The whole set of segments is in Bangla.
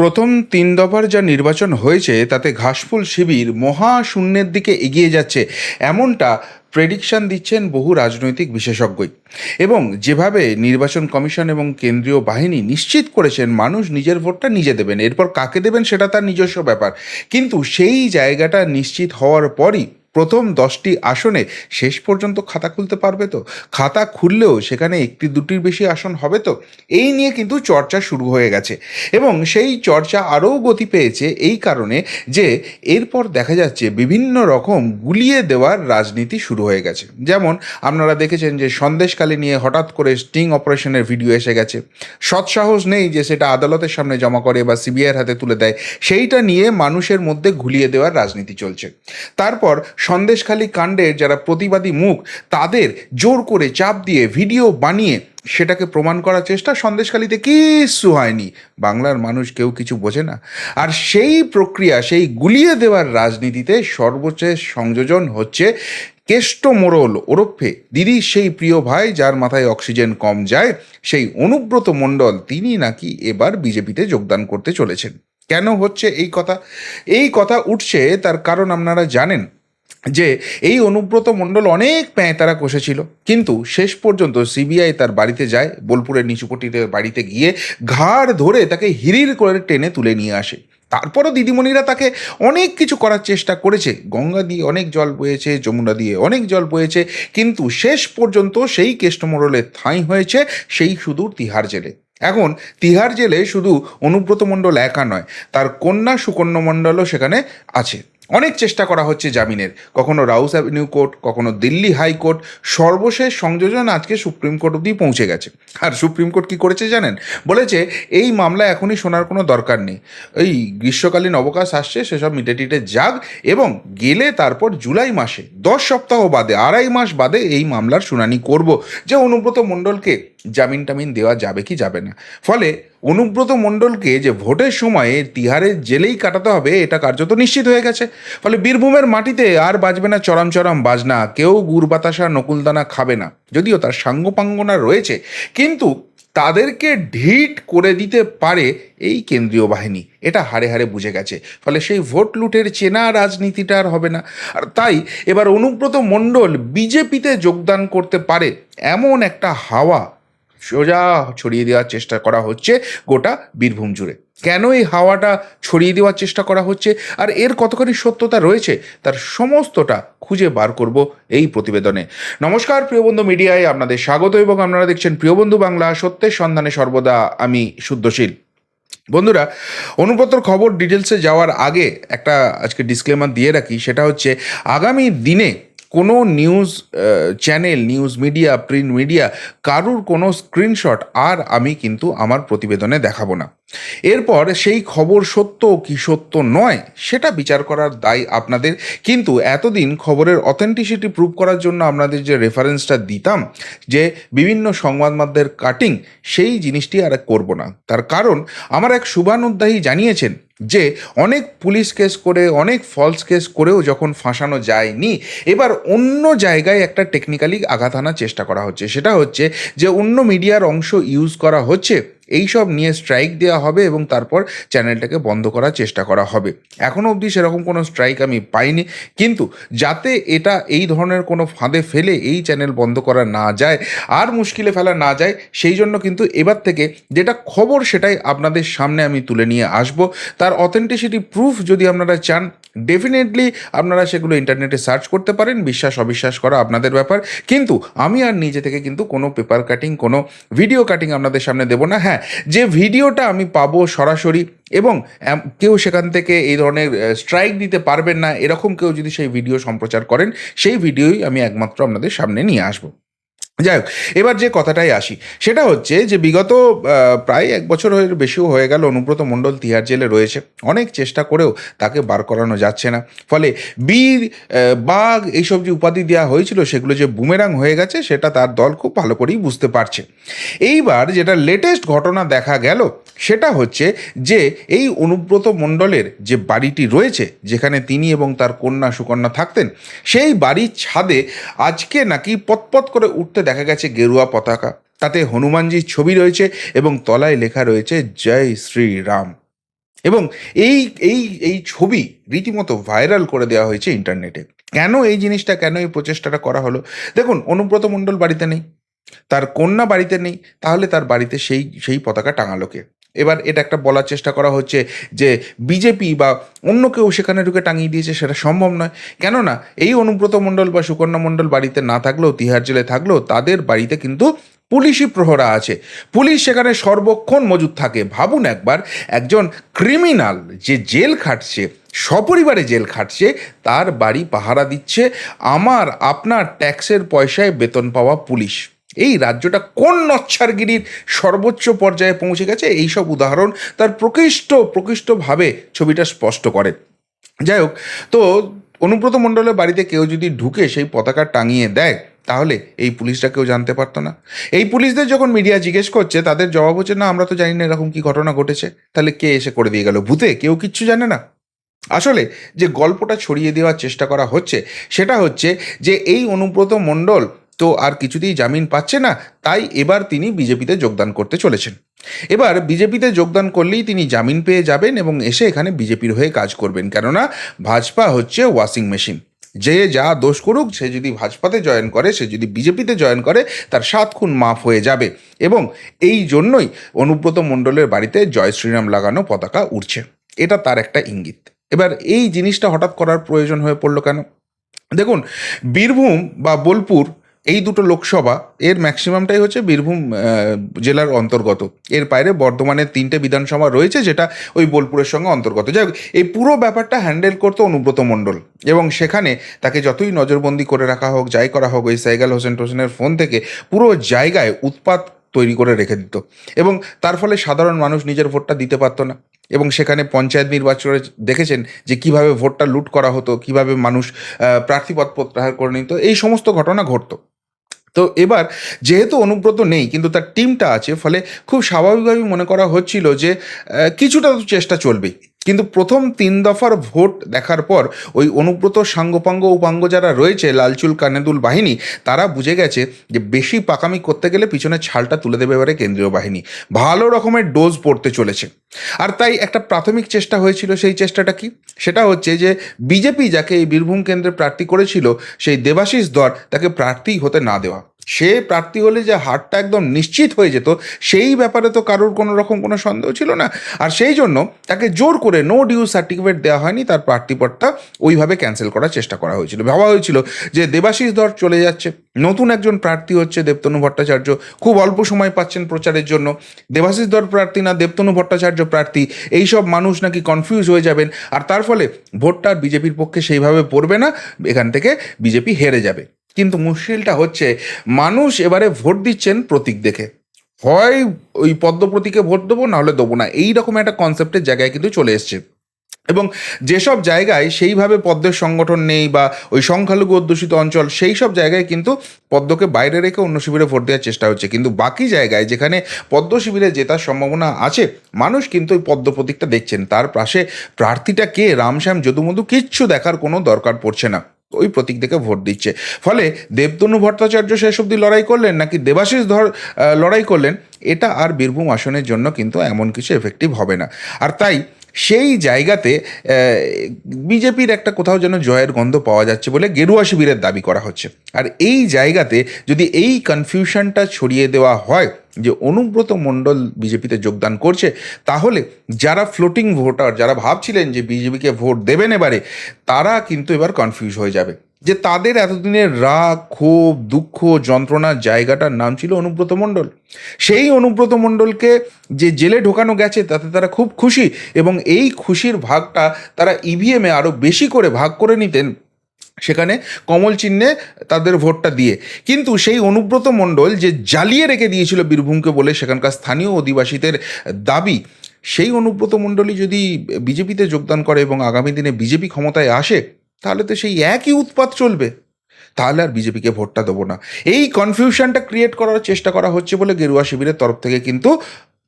প্রথম তিন দফার যা নির্বাচন হয়েছে, তাতে ঘাসফুল শিবির মহাশূন্যের দিকে এগিয়ে যাচ্ছে, এমনটা প্রেডিকশন দিচ্ছেন বহু রাজনৈতিক বিশেষজ্ঞই। এবং যেভাবে নির্বাচন কমিশন এবং কেন্দ্রীয় বাহিনী নিশ্চিত করেছেন, মানুষ নিজের ভোটটা নিজে দেবেন, এরপর কাকে দেবেন সেটা তার নিজস্ব ব্যাপার। কিন্তু সেই জায়গাটা নিশ্চিত হওয়ার পরই প্রথম দশটি আসনে শেষ পর্যন্ত খাতা খুলতে পারবে তো? খাতা খুললেও সেখানে একটি দুটির বেশি আসন হবে তো? এই নিয়ে কিন্তু চর্চা শুরু হয়ে গেছে এবং সেই চর্চা আরও গতি পেয়েছে এই কারণে যে এরপর দেখা যাচ্ছে বিভিন্ন রকম গুলিয়ে দেওয়ার রাজনীতি শুরু হয়ে গেছে। যেমন আপনারা দেখেছেন যে সন্দেশকালী নিয়ে হঠাৎ করে স্টিং অপারেশনের ভিডিও এসে গেছে। সৎসাহস নেই যে সেটা আদালতের সামনে জমা করে বা সিবিআইয়ের হাতে তুলে দেয়। সেইটা নিয়ে মানুষের মধ্যে ঘুলিয়ে দেওয়ার রাজনীতি চলছে। তারপর সন্দেশখালী কাণ্ডের যারা প্রতিবাদী মুখ, তাদের জোর করে চাপ দিয়ে ভিডিও বানিয়ে সেটাকে প্রমাণ করার চেষ্টা সন্দেশখালিতে কিচ্ছু হয়নি। বাংলার মানুষ কেউ কিছু বোঝে না। আর সেই প্রক্রিয়া, সেই গুলিয়ে দেওয়ার রাজনীতিতে সর্বশেষ সংযোজন হচ্ছে কেষ্ট মোড়ল ওরফে। দিদির সেই প্রিয় ভাই যার মাথায় অক্সিজেন কম যায়, সেই অনুব্রত মণ্ডল, তিনি নাকি এবার বিজেপিতে যোগদান করতে চলেছেন। কেন হচ্ছে এই কথা? এই কথা উঠছে, তার কারণ আপনারা জানেন। যে এই অনুব্রত মণ্ডল অনেক প্যাঁতারা কষেছিল। কিন্তু শেষ পর্যন্ত সিবিআই তার বাড়িতে যায়, বোলপুরের নিচুপটিতে বাড়িতে গিয়ে ঘাড় ধরে তাকে হিরির করে টেনে তুলে নিয়ে আসে। তারপরও দিদিমণিরা তাকে অনেক কিছু করার চেষ্টা করেছে। গঙ্গা দিয়ে অনেক জল বয়েছে, যমুনা দিয়ে অনেক জল বয়েছে, কিন্তু শেষ পর্যন্ত সেই কেষ্টমোড়লের ঠাঁই হয়েছে সেই সুদূর তিহার জেলে। এখন তিহার জেলে শুধু অনুব্রত মণ্ডল একা নয়, তার কন্যা সুকন্যা মণ্ডলও সেখানে আছে। অনেক চেষ্টা করা হচ্ছে জামিনের। কখনো রাউস অ্যাভিনিউ কোর্ট, কখনো দিল্লি হাইকোর্ট সর্বশেষ সংযোজন আজকে সুপ্রিম কোর্ট অব্দি পৌঁছে গেছে। আর সুপ্রিম কোর্ট কি করেছে জানেন? বলেছে, এই মামলা এখনই শোনার কোনো দরকার নেই। এই গ্রীষ্মকালীন অবকাশ আসছে, সেসব মিটে টিটে যাক এবং গেলে তারপর জুলাই মাসে, দশ সপ্তাহ বাদে, আড়াই মাস বাদে এই মামলার শুনানি করব। যে অনুব্রত মণ্ডলকে জামিন টামিন দেওয়া যাবে কি যাবে না। ফলে অনুব্রত মণ্ডলকে যে ভোটের সময়ে তিহারের জেলেই কাটাতে হবে, এটা কার্যত নিশ্চিত হয়ে গেছে। ফলে বীরভূমের মাটিতে আর বাজবে না চরম চরম বাজনা, কেউ গুড় বাতাসা নকুলদানা খাবে না। যদিও তার সাঙ্গপাঙ্গনা রয়েছে, কিন্তু তাদেরকে ঢিট করে দিতে পারে এই কেন্দ্রীয় বাহিনী। এটা হারে হারে বুঝে গেছে। ফলে সেই ভোট লুটের চেনা রাজনীতিটা আর হবে না। আর তাই এবার অনুব্রত মণ্ডল বিজেপিতে যোগদান করতে পারে, এমন একটা হাওয়া সোজা ছড়িয়ে দেওয়ার চেষ্টা করা হচ্ছে গোটা বীরভূম জুড়ে। কেন এই হাওয়াটা ছড়িয়ে দেওয়ার চেষ্টা করা হচ্ছে? আর এর কতখানি সত্যতা রয়েছে তার সমস্তটা খুঁজে বার করব এই প্রতিবেদনে। নমস্কার প্রিয়বন্ধু মিডিয়ায়, আপনাদের স্বাগত এবং আপনারা দেখছেন প্রিয়বন্ধু বাংলা, সত্যের সন্ধানে সর্বদা আমি শুদ্ধশীল। বন্ধুরা অনুব্রতর খবর ডিটেলসে যাওয়ার আগে একটা আজকে ডিসক্লেমার দিয়ে রাখি, সেটা হচ্ছে আগামী দিনে কোনো news channel news media print media কারুর কোনো স্ক্রিনশট আর আমি কিন্তু আমার প্রতিবেদনে দেখাবো না। এরপর সেই খবর সত্য কি সত্য নয়, সেটা বিচার করার দায় আপনাদের। কিন্তু এতদিন খবরের অথেন্টিসিটি প্রুভ করার জন্য আপনাদের যে রেফারেন্সটা দিতাম, যে বিভিন্ন সংবাদ মাধ্যমের কাটিং সেই জিনিসটি আর করব না। তার কারণ, আমার এক শুভানুদ্দায়ী জানিয়েছেন যে অনেক পুলিশ কেস করে, অনেক ফলস কেস করেও যখন ফাঁসানো যায়নি, এবার অন্য জায়গায় একটা টেকনিক্যালি আঘাত আনার চেষ্টা করা হচ্ছে। সেটা হচ্ছে যে অন্য মিডিয়ার অংশ ইউজ করা হচ্ছে। এইসব নিয়ে স্ট্রাইক দেওয়া হবে এবং তারপর চ্যানেলটাকে বন্ধ করার চেষ্টা করা হবে। এখনও অবধি সেরকম কোনো স্ট্রাইক আমি পাইনি, কিন্তু যাতে এটা এই ধরনের কোনো ফাঁদে ফেলে এই চ্যানেল বন্ধ করা না যায় আর মুশকিলে ফেলা না যায়, সেই জন্য কিন্তু এবার থেকে যেটা খবর সেটাই আপনাদের সামনে আমি তুলে নিয়ে আসব। তার অথেন্টিসিটি প্রুফ যদি আপনারা চান ডেফিনেটলি আপনারা সেগুলো ইন্টারনেটে সার্চ করতে পারেন, বিশ্বাস, অবিশ্বাস করা আপনাদের ব্যাপার। কিন্তু আমি আর নিজে থেকে কিন্তু কোনো পেপার কাটিং কোনো ভিডিও কাটিং আপনাদের সামনে দেবো না। হ্যাঁ যে ভিডিওটা আমি পাবো সরাসরি এবং কেউ সেখান থেকে এই ধরনের স্ট্রাইক দিতে পারবেন না, এরকম কেউ যদি সেই ভিডিও সম্প্রচার করেন, সেই ভিডিওই আমি একমাত্র আপনাদের সামনে নিয়ে আসব। যাই হোক, এবার যে কথাটাই আসি, সেটা হচ্ছে যে বিগত প্রায় এক বছর হয়ে বেশিও হয়ে গেল অনুব্রত মণ্ডল তিহার জেলে রয়েছে। অনেক চেষ্টা করেও তাকে বার করানো যাচ্ছে না। ফলে বীর বাঘ এইসব যে উপাধি দেওয়া হয়েছিল, সেগুলো যে বুমেরাং হয়ে গেছে, সেটা তার দল খুব ভালো করেই বুঝতে পারছে। এইবার যেটা লেটেস্ট ঘটনা দেখা গেল সেটা হচ্ছে যে এই অনুব্রত মণ্ডলের যে বাড়িটি রয়েছে, যেখানে তিনি এবং তার কন্যা সুকন্যা থাকতেন, সেই বাড়ির ছাদে আজকে নাকি পতপত করে উঠতে দেখা গেছে গেরুয়া পতাকা। তাতে হনুমানজির ছবি রয়েছে এবং তলায় লেখা রয়েছে, জয় শ্রীরাম। এবং এই এই এই ছবি রীতিমতো ভাইরাল করে দেওয়া হয়েছে ইন্টারনেটে। কেন এই জিনিসটা, কেন এই প্রচেষ্টাটা করা হলো? দেখুন, অনুব্রত মণ্ডল বাড়িতে নেই, তার কন্যা বাড়িতে নেই, তাহলে তার বাড়িতে সেই সেই পতাকা টাঙালোকে এবার এটা একটা বলার চেষ্টা করা হচ্ছে যে বিজেপি বা অন্য কেউ সেখানে ঢুকে টাঙিয়ে দিয়েছে সেটা সম্ভব নয়। কেননা এই অনুব্রত মণ্ডল বা সুকন্যা মণ্ডল বাড়িতে না থাকলেও, তিহার জেলে থাকলেও তাদের বাড়িতে কিন্তু পুলিশি প্রহরা আছে। পুলিশ সেখানে সর্বক্ষণ মজুদ থাকে। ভাবুন একবার, একজন ক্রিমিনাল যে জেল খাটছে, সপরিবারে জেল খাটছে, তার বাড়ি পাহারা দিচ্ছে, আমার, আপনার ট্যাক্সের পয়সায় বেতন পাওয়া পুলিশ। এই রাজ্যটা কোন নচ্ছারগিরির সর্বোচ্চ পর্যায়ে পৌঁছে গেছে? এই সব উদাহরণ তার প্রকৃষ্ট, প্রকৃষ্টভাবে ছবিটা স্পষ্ট করে। যাই হোক, তো অনুব্রত মণ্ডলের বাড়িতে কেউ যদি ঢুকে সেই পতাকা টাঙিয়ে দেয়, তাহলে এই পুলিশরা কেউ জানতে পারতো না। এই পুলিশদের যখন মিডিয়া জিজ্ঞেস করছে, তাদের জবাব হচ্ছে, না, আমরা তো জানি না এরকম কি ঘটনা ঘটেছে। তাহলে কে এসে করে দিয়ে গেল? ভূতে? কেউ কিচ্ছু জানে না? আসলে যে গল্পটা ছড়িয়ে দেওয়ার চেষ্টা করা হচ্ছে, সেটা হচ্ছে যে এই অনুব্রত মণ্ডল তো আর কিছুতেই জামিন পাচ্ছে না, তাই এবার তিনি বিজেপিতে যোগদান করতে চলেছেন। এবার বিজেপিতে যোগদান করলেই তিনি জামিন পেয়ে যাবেন এবং এসে এখানে বিজেপির হয়ে কাজ করবেন, কেননা ভাজপা হচ্ছে ওয়াশিং মেশিন। যে যা দোষ করুক, সে যদি ভাজপাতে জয়েন করে, সে যদি বিজেপিতে জয়েন করে, তার সাত খুন মাফ হয়ে যাবে এবং এই জন্যই অনুব্রত মণ্ডলের বাড়িতে জয় শ্রীরাম লাগানো পতাকা উঠছে এটা তার একটা ইঙ্গিত। এবার এই জিনিসটা হঠাৎ করার প্রয়োজন হয়ে পড়ল কেন? দেখুন, বীরভূম বা বোলপুর এই দুটো লোকসভা, এর ম্যাক্সিমামটাই হচ্ছে বীরভূম জেলার অন্তর্গত। এর বাইরে বর্ধমানের তিনটে বিধানসভা রয়েছে যেটা ওই বোলপুরের সঙ্গে অন্তর্গত। যাই এই পুরো ব্যাপারটা হ্যান্ডেল করতো অনুব্রত মণ্ডল এবং সেখানে তাকে যতই নজরবন্দি করে রাখা হোক, যাই করা হোক, ওই সাইগাল হোসেন টোসেনের ফোন থেকে পুরো জায়গায় উৎপাত তৈরি করে রেখে দিত। এবং তার ফলে সাধারণ মানুষ নিজের ভোটটা দিতে পারতো না। এবং সেখানে পঞ্চায়েত নির্বাচনে দেখেছেন যে কীভাবে ভোটটা লুট করা হতো, কীভাবে মানুষ প্রার্থীপদ প্রত্যাহার করে নিত। এই সমস্ত ঘটনা ঘটতো। তো এবার যেহেতু অনুব্রত নেই, কিন্তু তার টিমটা আছে, ফলে খুব স্বাভাবিকভাবেই মনে করা হচ্ছিল যে কিছুটা তো চেষ্টা চলবেই। কিন্তু প্রথম তিন দফার ভোট দেখার পর ওই অনুব্রত সাঙ্গপাঙ্গ উপাঙ্গ যারা রয়েছে, লালচুল কানেদুল বাহিনী, তারা বুঝে গেছে যে বেশি পাকামি করতে গেলে পিছনে ছালটা তুলে দেবে এবারে কেন্দ্রীয় বাহিনী। ভালো রকমের ডোজ পড়তে চলেছে। আর তাই একটা প্রাথমিক চেষ্টা হয়েছিল সেই চেষ্টাটা কি? সেটা হচ্ছে যে বিজেপি যাকে এই বীরভূম কেন্দ্রে প্রার্থী করেছিল, সেই দেবাশিস দর তাকে প্রার্থী হতে না দেওয়া। সে প্রার্থী হলে যে হারটা একদম নিশ্চিত হয়ে যেত, সেই ব্যাপারে তো কারোর কোনো রকম কোনো সন্দেহ ছিল না। আর সেই জন্য তাকে জোর করে নো ডিউ সার্টিফিকেট দেওয়া হয়নি, তার প্রার্থীপদটা ওইভাবে ক্যান্সেল করার চেষ্টা করা হয়েছিল। ভাবা হয়েছিল যে দেবাশিস ধর চলে যাচ্ছে, নতুন একজন প্রার্থী হচ্ছে দেবতনু ভট্টাচার্য, খুব অল্প সময় পাচ্ছেন প্রচারের জন্য। দেবাশিস ধর প্রার্থী না, দেবতনু ভট্টাচার্য প্রার্থী, এইসব মানুষ নাকি কনফিউজ হয়ে যাবেন। আর তার ফলে ভোটটা বিজেপির পক্ষে সেইভাবে পড়বে না, এখান থেকে বিজেপি হেরে যাবে। কিন্তু মুশকিলটা হচ্ছে, মানুষ এবারে ভোট দিচ্ছেন প্রতীক দেখে। হয় ওই পদ্ম প্রতীকে ভোট দেবো নাহলে দেবো না। এই রকম একটা কনসেপ্টের জায়গায় কিন্তু চলে এসছে। এবং যেসব জায়গায় সেইভাবে পদ্মের সংগঠন নেই বা ওই সংখ্যালঘু অধ্যুষিত অঞ্চল সেই সব জায়গায় কিন্তু পদ্মকে বাইরে রেখে অন্য শিবিরে ভোট দেওয়ার চেষ্টা হচ্ছে। কিন্তু বাকি জায়গায় যেখানে পদ্ম শিবিরে জেতার সম্ভাবনা আছে, মানুষ কিন্তু ওই পদ্ম প্রতীকটা দেখছেন। তার পাশে প্রার্থীটা কে? রামশ্যাম, যদুমধু, কিচ্ছু দেখার কোনো দরকার পড়ছে না। ওই প্রতীক দেখে ভোট দিচ্ছে। ফলে দেবতনু ভট্টাচার্য শেষ অবধি লড়াই করলেন নাকি দেবাশিস ধর লড়াই করলেন? এটা আর বীরভূম আসনের জন্য কিন্তু এমন কিছু এফেক্টিভ হবে না। আর তাই সেই জায়গাতে বিজেপির একটা কোথাও যেন জয়ের গন্ধ পাওয়া যাচ্ছে বলে গেরুয়া শিবিরের দাবি করা হচ্ছে। আর এই জায়গাতে যদি এই কনফিউশনটা ছড়িয়ে দেওয়া হয় যে অনুব্রত মণ্ডল বিজেপিতে যোগদান করছে, তাহলে যারা ফ্লোটিং ভোটার যারা ভাবছিলেন যে বিজেপিকে ভোট দেবেন এবারে, তারা কিন্তু এবার কনফিউজ হয়ে যাবে। যে তাদের এতদিনের রাগ, ক্ষোভ, দুঃখ যন্ত্রণার জায়গাটার নাম ছিল অনুব্রত মণ্ডল। সেই অনুব্রত মণ্ডলকে যে জেলে ঢোকানো গেছে, তাতে তারা খুব খুশি এবং এই খুশির ভাগটা তারা ইভিএমে আরও বেশি করে ভাগ করে নিতেন সেখানে কমল চিহ্নে তাদের ভোটটা দিয়ে। কিন্তু সেই অনুব্রত মণ্ডল যে জ্বালিয়ে রেখে দিয়েছিল বীরভূমকে বলে সেখানকার স্থানীয় অধিবাসীদের দাবি, সেই অনুব্রত মণ্ডলী যদি বিজেপিতে যোগদান করে এবং আগামী দিনে বিজেপি ক্ষমতায় আসে তাহলে তো সেই একই উৎপাত চলবে। তাহলে আর বিজেপিকে ভোটটা দেবো না। এই কনফিউশনটা ক্রিয়েট করার চেষ্টা করা হচ্ছে বলে গেরুয়া শিবিরের তরফ থেকে কিন্তু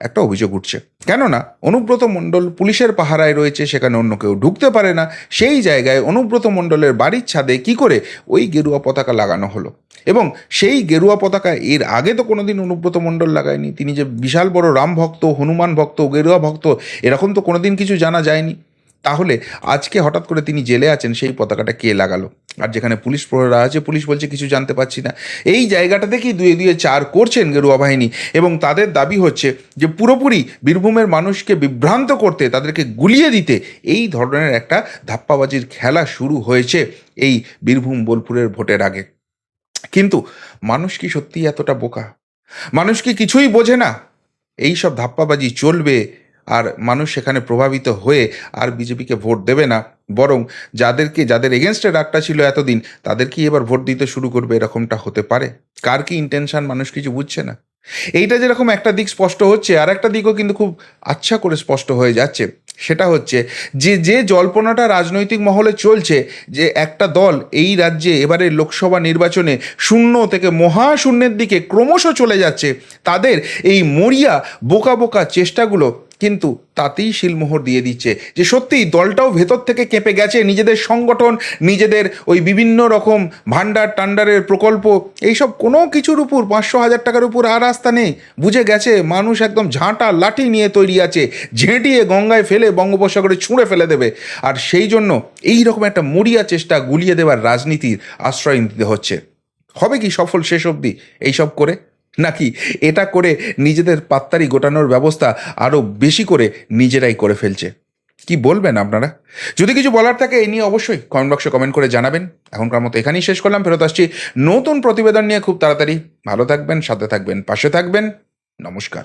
একটা অভিযোগ উঠছে। কেননা, অনুব্রত মণ্ডল পুলিশের পাহারায় রয়েছে, সেখানে অন্য কেউ ঢুকতে পারে না। সেই জায়গায় অনুব্রত মণ্ডলের বাড়ির ছাদে কি করে ওই গেরুয়া পতাকা লাগানো হলো? এবং সেই গেরুয়া পতাকা এর আগে তো কোনোদিন অনুব্রত মণ্ডল লাগায়নি। তিনি যে বিশাল বড় রাম ভক্ত হনুমান ভক্ত, গেরুয়া ভক্ত, এরকম তো কোনোদিন কিছু জানা যায়নি। তাহলে আজকে হঠাৎ করে তিনি জেলে আছেন, সেই পতাকাটা কে লাগালো? আর যেখানে পুলিশ প্রহরা আছে, পুলিশ বলছে কিছু জানতে পারছি না। এই জায়গাটা থেকেই দুয়ে দুয়ে চার করছেন গেরুয়া বাহিনী এবং তাদের দাবি হচ্ছে যে পুরোপুরি বীরভূমের মানুষকে বিভ্রান্ত করতে, তাদেরকে গুলিয়ে দিতে এই ধরনের একটা ধাপ্পাবাজির খেলা শুরু হয়েছে এই বীরভূম বোলপুরের ভোটের আগে। কিন্তু মানুষ কি সত্যিই এতটা বোকা? মানুষ কি কিছুই বোঝে না? এই সব ধাপ্পাবাজি চলবে আর মানুষ সেখানে প্রভাবিত হয়ে আর বিজেপিকে ভোট দেবে না। বরং যাদেরকে, যাদের এগেনস্টে ডাকটা ছিল এতদিন, তাদেরকেই এবার ভোট দিতে শুরু করবে এরকমটা হতে পারে। কার কি ইন্টেনশন মানুষ কিছু বুঝছে না। এইটা যেরকম একটা দিক স্পষ্ট হচ্ছে, আর একটা দিকও কিন্তু খুব আচ্ছা করে স্পষ্ট হয়ে যাচ্ছে। সেটা হচ্ছে যে যে জল্পনাটা রাজনৈতিক মহলে চলছে, যে একটা দল এই রাজ্যে এবারে লোকসভা নির্বাচনে শূন্য থেকে মহাশূন্যের দিকে ক্রমশ চলে যাচ্ছে, তাদের এই মরিয়া বোকা বোকা চেষ্টাগুলো কিন্তু তাতেই শিলমোহর দিয়ে দিচ্ছে। যে সত্যিই দলটাও ভেতর থেকে কেঁপে গেছে, নিজেদের সংগঠন, নিজেদের ওই বিভিন্ন রকম ভান্ডার টান্ডারের প্রকল্প, এইসব কোনো কিছুর উপর পাঁচশো হাজার টাকার উপর আর রাস্তা নেই। বুঝে গেছে, মানুষ একদম ঝাঁটা, লাঠি নিয়ে তৈরি আছে, ঝেঁটিয়ে গঙ্গায় ফেলে বঙ্গোপসাগরে ছুঁড়ে ফেলে দেবে। আর সেই জন্য এই রকম একটা মরিয়া চেষ্টা গুলিয়ে দেওয়ার রাজনীতির আশ্রয় নিতে হচ্ছে। হবে কি সফল শেষ অবধি? এইসব করে নাকি এটা করে নিজেদের পাত্তারি গোটানোর ব্যবস্থা আরও বেশি করে নিজেরাই করে ফেলছে? কি বলবেন আপনারা? যদি কিছু বলার থাকে এই নিয়ে অবশ্যই কমেন্ট বক্সে কমেন্ট করে জানাবেন। এখনকার মতো এখানেই শেষ করলাম, ফেরত আসছি নতুন প্রতিবেদন নিয়ে খুব তাড়াতাড়ি। ভালো থাকবেন, সাথে থাকবেন, পাশে থাকবেন। নমস্কার।